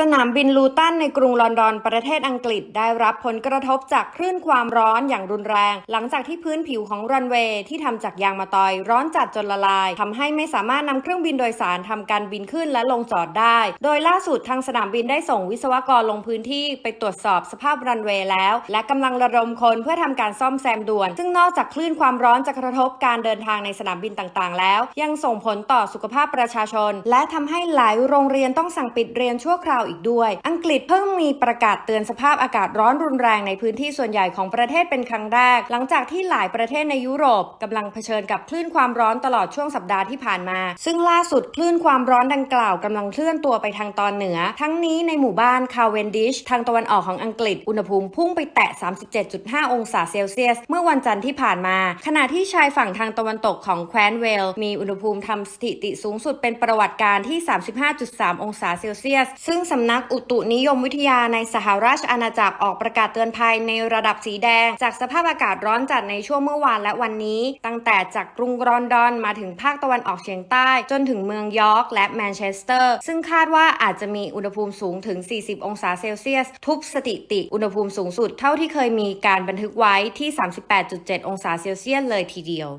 สนามบินลูตันในกรุงลอนดอนประเทศอังกฤษได้รับผลกระทบจากคลื่นความร้อนอย่างรุนแรง หลังจากที่พื้นผิวของรันเวย์ที่ทำจากยางมะตอยร้อนจัดจนละลายทำให้ไม่สามารถนำเครื่องบินโดยสารทำการบินขึ้นและลงจอดได้ โดยล่าสุดทางสนามบินได้ส่งวิศวกรลงพื้นที่ไปตรวจสอบสภาพรันเวย์แล้ว และกำลังระดมคนเพื่อทำการซ่อมแซมด่วน ซึ่งนอกจากคลื่นความร้อนจะกระทบการเดินทางในสนามบินต่างๆ แล้ว ยังส่งผลต่อสุขภาพประชาชน และทำให้หลายโรงเรียนต้องสั่งปิดเรียนชั่วคราวอีกด้วย อังกฤษเพิ่งมีประกาศเตือนสภาพอากาศร้อนรุนแรงในพื้นที่ส่วนใหญ่ของประเทศเป็นครั้งแรก หลังจากที่หลายประเทศในยุโรปกำลังเผชิญกับคลื่นความร้อนตลอดช่วงสัปดาห์ที่ผ่านมา ซึ่งล่าสุดคลื่นความร้อนดังกล่าวกำลังเคลื่อนตัวไปทางตอนเหนือ ทั้งนี้ในหมู่บ้านคาเวนดิชทางตะวันออกของอังกฤษอุณหภูมิพุ่งไปแตะ 37.5 องศาเซลเซียส เมื่อวันจันทร์ที่ผ่านมา ขณะที่ชายฝั่งทางตะวันตกของแคว้นเวลส์มีอุณหภูมิทำสถิติสูงสุดเป็นประวัติการที่ 35.3 องศาเซลเซียส ซึ่งสำนักอุตุนิยมวิทยาในสหราชอาณาจักรออกประกาศเตือนภัยในระดับสีแดง จากสภาพอากาศร้อนจัดในช่วงเมื่อวานและวันนี้ ตั้งแต่จากกรุงลอนดอนมาถึงภาคตะวันออกเฉียงใต้ จนถึงเมืองยอร์กและแมนเชสเตอร์ ซึ่งคาดว่าอาจจะมีอุณหภูมิสูงถึง 40 องศาเซลเซียส ทุบสถิติอุณหภูมิสูงสุดเท่าที่เคยมีการบันทึกไว้ที่ 38.7 องศาเซลเซียสเลยทีเดียว